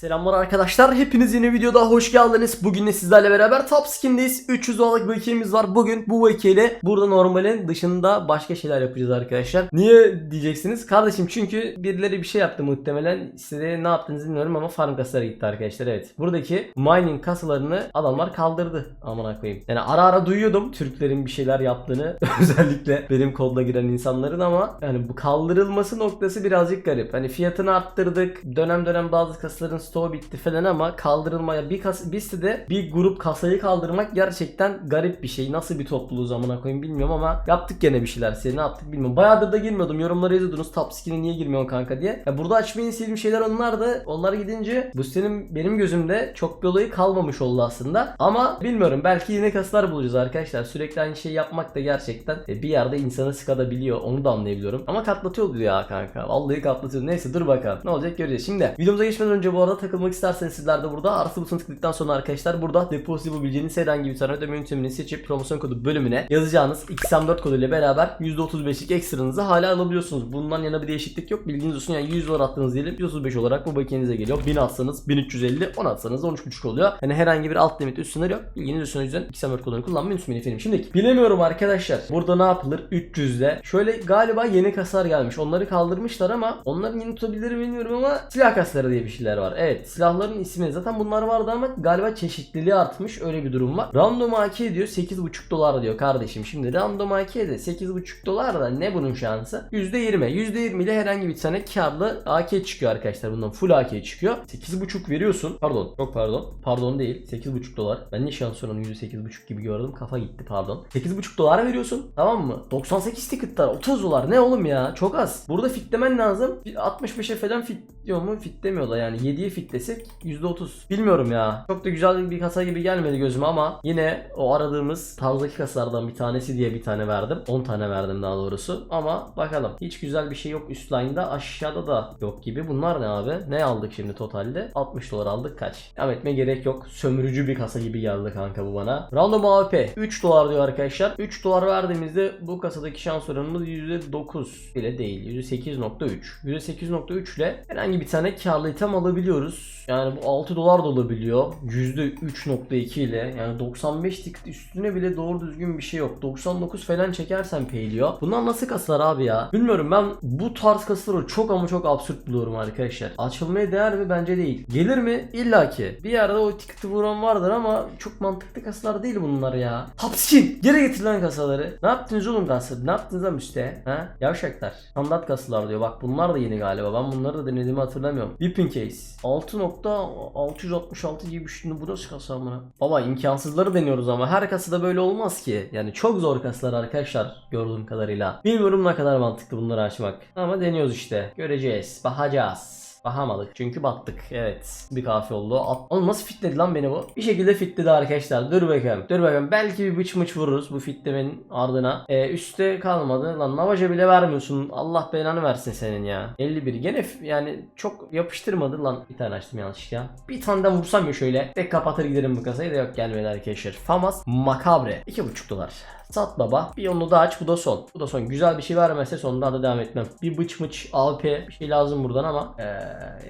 Selamlar arkadaşlar. Hepiniz yeni videoda hoş geldiniz. Bugün de sizlerle beraber Top Skin'deyiz. 300 dolarlık bir vakiyemiz var. Bugün bu vakiyeyle burada normalin dışında başka şeyler yapacağız arkadaşlar. Niye diyeceksiniz? Kardeşim çünkü birileri bir şey yaptı muhtemelen. Size ne yaptığınızı bilmiyorum ama farm kasalara gitti arkadaşlar. Evet. Buradaki mining kasalarını adamlar kaldırdı. Aman koyayım. Yani ara ara duyuyordum Türklerin bir şeyler yaptığını. Özellikle benim kodda giren insanların ama yani bu kaldırılması noktası birazcık garip. Hani fiyatını arttırdık. Dönem dönem bazı kasaların stoğu bitti falan ama kaldırılmaya bir kas bir sitede bir grup kasayı kaldırmak gerçekten garip bir şey. Nasıl bir topluluğu amına koyayım bilmiyorum ama yaptık gene bir şeyler. Size ne yaptık bilmiyorum. Bayağıdır da girmiyordum. Yorumlara yazıyordunuz top skin'e niye girmiyorsun kanka diye. Ya burada açmayı en sevdiğim şeyler onlar da. Onlar gidince bu sitenin benim gözümde çok bir olayı kalmamış oldu aslında. Ama bilmiyorum belki yine kaslar bulacağız arkadaşlar. Sürekli aynı şeyi yapmak da gerçekten e, bir yerde insanı sıkabiliyor. Onu da anlayabiliyorum. Ama katlatıyor ya kanka. Vallahi katlatıyor. Neyse dur bakalım. Ne olacak göreceğiz. Şimdi videomuza geçmeden önce bu arada takılmak isterseniz sizler de burada artı butonu tıkladıktan sonra arkadaşlar burada depozito yapabileceğiniz herhangi bir tane ödeme yöntemini seçip promosyon kodu bölümüne yazacağınız XM4 kodu ile beraber %35'lik ekstranızı hala alabiliyorsunuz. Bundan yana bir değişiklik yok. Bilginiz olsun yani 100 dolar attığınız diyelim 135 olarak bu bakiyenize geliyor. 1000 atsanız 1350 10 atsanız 13.5 oluyor. Yani herhangi bir alt limit üst sınır yok. Bilginiz olsun o yüzden XM4 kodunu kullanmayı unutmayın efendim. Şimdi bilemiyorum arkadaşlar. Burada ne yapılır? 300'de. Şöyle galiba yeni kasar gelmiş. Onları kaldırmışlar ama onların yeni tutabilir mi bilmiyorum ama silah kasları diye bir şeyler var. Evet silahların ismi zaten bunlar vardı ama galiba çeşitliliği artmış öyle bir durum var. Random AK diyor 8.5 dolar diyor kardeşim. Şimdi Random AK'de 8.5 dolar da ne bunun şansı? %20. %20 ile herhangi bir tane karlı AK çıkıyor arkadaşlar. Bundan full AK çıkıyor. 8.5 veriyorsun. Pardon. Çok pardon. Pardon değil. 8.5 dolar. Ben ne şans oranı %8.5 gibi gördüm. Kafa gitti pardon. 8.5 dolar veriyorsun. Tamam mı? 98 ticket'lar 30 dolar. Ne oğlum ya? Çok az. Burada fitlemen lazım. 65'e falan fit diyor mu? Fit demiyor da yani 7'ye fitlesek %30. Bilmiyorum ya. Çok da güzel bir kasa gibi gelmedi gözüme ama yine o aradığımız tarzdaki kasalardan bir tanesi diye bir tane verdim. 10 tane verdim daha doğrusu. Ama bakalım. Hiç güzel bir şey yok üst line'da. Aşağıda da yok gibi. Bunlar ne abi? Ne aldık şimdi totalde? 60 dolar aldık kaç? Devam etme gerek yok. Sömürücü bir kasa gibi geldi kanka bu bana. Random AWP 3 dolar diyor arkadaşlar. 3 dolar verdiğimizde bu kasadaki şans oranımız %9 bile değil. %8.3. %8.3 ile herhangi bir tane karlı item alabiliyoruz. Yani bu 6 dolar da olabiliyor. %3.2 ile yani 95 ticket üstüne bile doğru düzgün bir şey yok. 99 falan çekersen payliyor. Bunlar nasıl kasalar abi ya? Bilmiyorum ben bu tarz kasaları çok ama çok absürt buluyorum arkadaşlar. Açılmaya değer mi? Bence değil. Gelir mi? İlla ki. Bir yerde o ticket'ı vuran vardır ama çok mantıklı kasalar değil bunlar ya. Hapskin! Geri getir lan kasaları. Ne yaptınız oğlum kasa? Ne yaptınız lan üstte? Ha? Yavşaklar. Standart kasalar diyor. Bak bunlar da yeni galiba. Ben bunları da denediğimi hatırlamıyorum. Whipping case. 6.666 gibi şey. Bu nasıl kasa amına? Baba imkansızları deniyoruz ama her kasada böyle olmaz ki. Yani çok zor kasalar arkadaşlar gördüğüm kadarıyla. Bilmiyorum ne kadar mantıklı bunları açmak. Ama deniyoruz işte. Göreceğiz. Bakacağız. Bahamadık çünkü battık. Evet. Bir kafi oldu. At- Oğlum nasıl fitledi lan beni bu? Bir şekilde fitledi arkadaşlar. Dur bakalım. Dur bakalım. Belki bir bıç mıç vururuz bu fitlemenin ardına. Ee, üstte kalmadı. Lan navaja bile vermiyorsun. Allah belanı versin senin ya. 51. Gene yani çok yapıştırmadı lan. Bir tane açtım yanlış ya. Bir tane de vursam ya şöyle. Tek kapatır giderim bu kasayı da yok gelmedi arkadaşlar. Famas Macabre. 2,5 dolar. Sat baba. Bir onu da aç. Bu da son. Bu da son. Güzel bir şey vermezse sonunda da devam etmem. Bir bıç mıç AWP bir şey lazım buradan ama ee,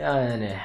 yani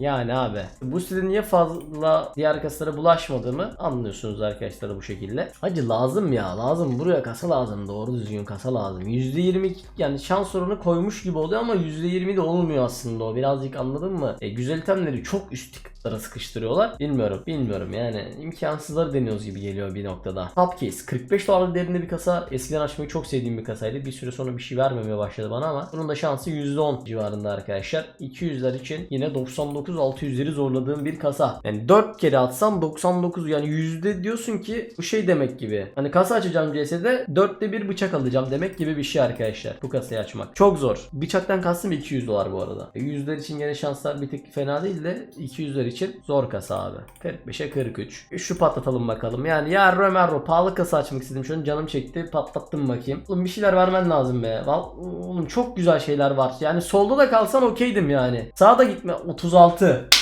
yani abi bu sitede niye fazla diğer kasalara bulaşmadığımı anlıyorsunuz arkadaşlar bu şekilde. Hacı lazım ya lazım buraya kasa lazım doğru düzgün kasa lazım. %20 yani şans oranı koymuş gibi oluyor ama %20 de olmuyor aslında o birazcık anladın mı? E, güzel itemleri çok üst tıklara sıkıştırıyorlar. Bilmiyorum bilmiyorum yani imkansızları deniyoruz gibi geliyor bir noktada. Top case 45 dolarlık değerinde bir kasa eskiden açmayı çok sevdiğim bir kasaydı. Bir süre sonra bir şey vermemeye başladı bana ama bunun da şansı %10 civarında arkadaşlar. 200'ler için yine 99 600'leri zorladığım bir kasa. Yani 4 kere atsam 99 yani yüzde diyorsun ki bu şey demek gibi. Hani kasa açacağım CS'de 4'te bir bıçak alacağım demek gibi bir şey arkadaşlar. Bu kasayı açmak. Çok zor. Bıçaktan kastım 200 dolar bu arada. E, Yüzler için gene şanslar bir tık fena değil de 200'ler için zor kasa abi. 45'e 43. E, Şu patlatalım bakalım. Yani ya Romero pahalı kasa açmak istedim. Şu an canım çekti. Patlattım bakayım. Oğlum bir şeyler vermen lazım be. Val- Oğlum çok güzel şeyler var. Yani solda da kalsan okeydim yani. Sağda gitme. 36. 6.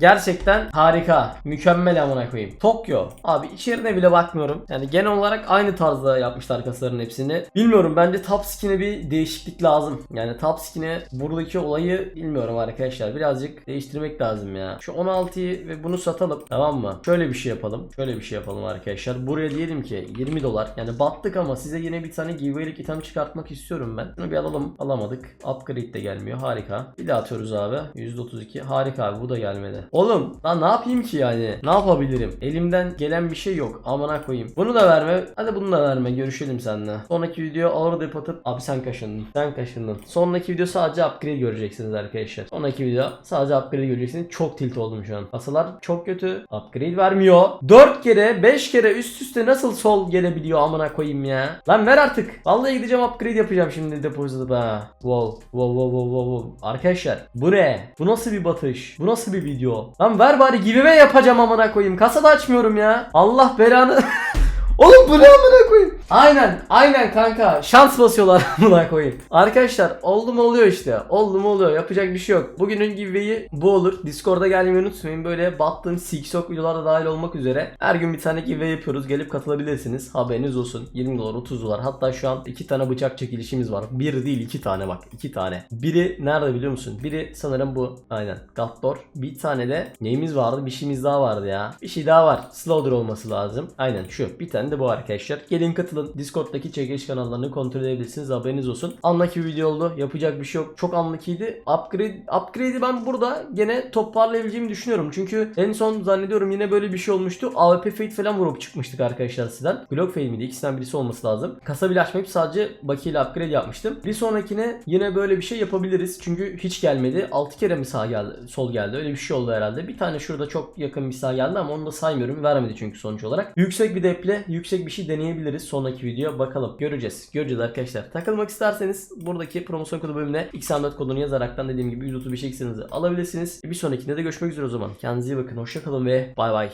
Gerçekten harika. Mükemmel amına koyayım. Tokyo. Abi içerine bile bakmıyorum. Yani genel olarak aynı tarzda yapmışlar kasaların hepsini. Bilmiyorum bence top skin'e bir değişiklik lazım. Yani top skin'e buradaki olayı bilmiyorum arkadaşlar. Birazcık değiştirmek lazım ya. Şu 16'yı ve bunu satalım. Tamam mı? Şöyle bir şey yapalım. Şöyle bir şey yapalım arkadaşlar. Buraya diyelim ki 20 dolar. Yani battık ama size yine bir tane giveaway'lik item çıkartmak istiyorum ben. Bunu bir alalım. Alamadık. Upgrade de gelmiyor. Harika. Bir daha atıyoruz abi. %32. Harika abi. Bu da gelmedi. Oğlum lan ne yapayım ki yani? Ne yapabilirim? Elimden gelen bir şey yok. Amına koyayım. Bunu da verme. Hadi bunu da verme. Görüşelim seninle. Sonraki video ağır dep atıp abi sen kaşındın. Sen kaşındın. Sonraki video sadece upgrade göreceksiniz arkadaşlar. Sonraki video sadece upgrade göreceksiniz. Çok tilt oldum şu an. Kasalar çok kötü. Upgrade vermiyor. 4 kere 5 kere üst üste nasıl sol gelebiliyor amına koyayım ya. Lan ver artık. Vallahi gideceğim upgrade yapacağım şimdi depozito ha. Wow. Wow wow wow wow wow. Arkadaşlar bu ne? Bu nasıl bir batış? Bu nasıl bir video? Lan ver bari giveaway yapacağım amına koyayım. Kasa da açmıyorum ya. Allah belanı. Oğlum bu ne amına koyayım? Aynen, aynen kanka. Şans basıyorlar amına koyayım. Arkadaşlar oldu mu oluyor işte. Oldu mu oluyor. Yapacak bir şey yok. Bugünün giveaway'i bu olur. Discord'a gelmeyi unutmayın. Böyle battığım TikTok videolarda dahil olmak üzere her gün bir tane giveaway yapıyoruz. Gelip katılabilirsiniz. Haberiniz olsun. 20 dolar, 30 dolar. Hatta şu an iki tane bıçak çekilişimiz var. Bir değil iki tane bak. iki tane. Biri nerede biliyor musun? Biri sanırım bu. Aynen. Gaddor. Bir tane de neyimiz vardı? Bir şeyimiz daha vardı ya. Bir şey daha var. Slaughter olması lazım. Aynen şu. Bir tane de bu arkadaşlar. Gelin katılın. Discord'daki çekiliş kanallarını kontrol edebilirsiniz. Haberiniz olsun. Anlaki bir video oldu. Yapacak bir şey yok. Çok anlakiydi. Upgrade upgrade'i ben burada gene toparlayabileceğimi düşünüyorum. Çünkü en son zannediyorum yine böyle bir şey olmuştu. AWP Fate falan vurup çıkmıştık arkadaşlar sizden. Glock Fate miydi? İkisinden birisi olması lazım. Kasa bile açmayıp sadece bakiyle upgrade yapmıştım. Bir sonrakine yine böyle bir şey yapabiliriz. Çünkü hiç gelmedi. 6 kere mi sağ geldi, sol geldi. Öyle bir şey oldu herhalde. Bir tane şurada çok yakın bir sağ geldi ama onu da saymıyorum. Vermedi çünkü sonuç olarak. Yüksek bir deple yüksek bir şey deneyebiliriz sonraki video. Bakalım. Göreceğiz. Göreceğiz arkadaşlar. Takılmak isterseniz buradaki promosyon kodu bölümüne x kodunu yazaraktan dediğim gibi 135 x'inizi alabilirsiniz. Bir sonrakinde de görüşmek üzere o zaman. Kendinize iyi bakın. Hoşçakalın ve bay bay.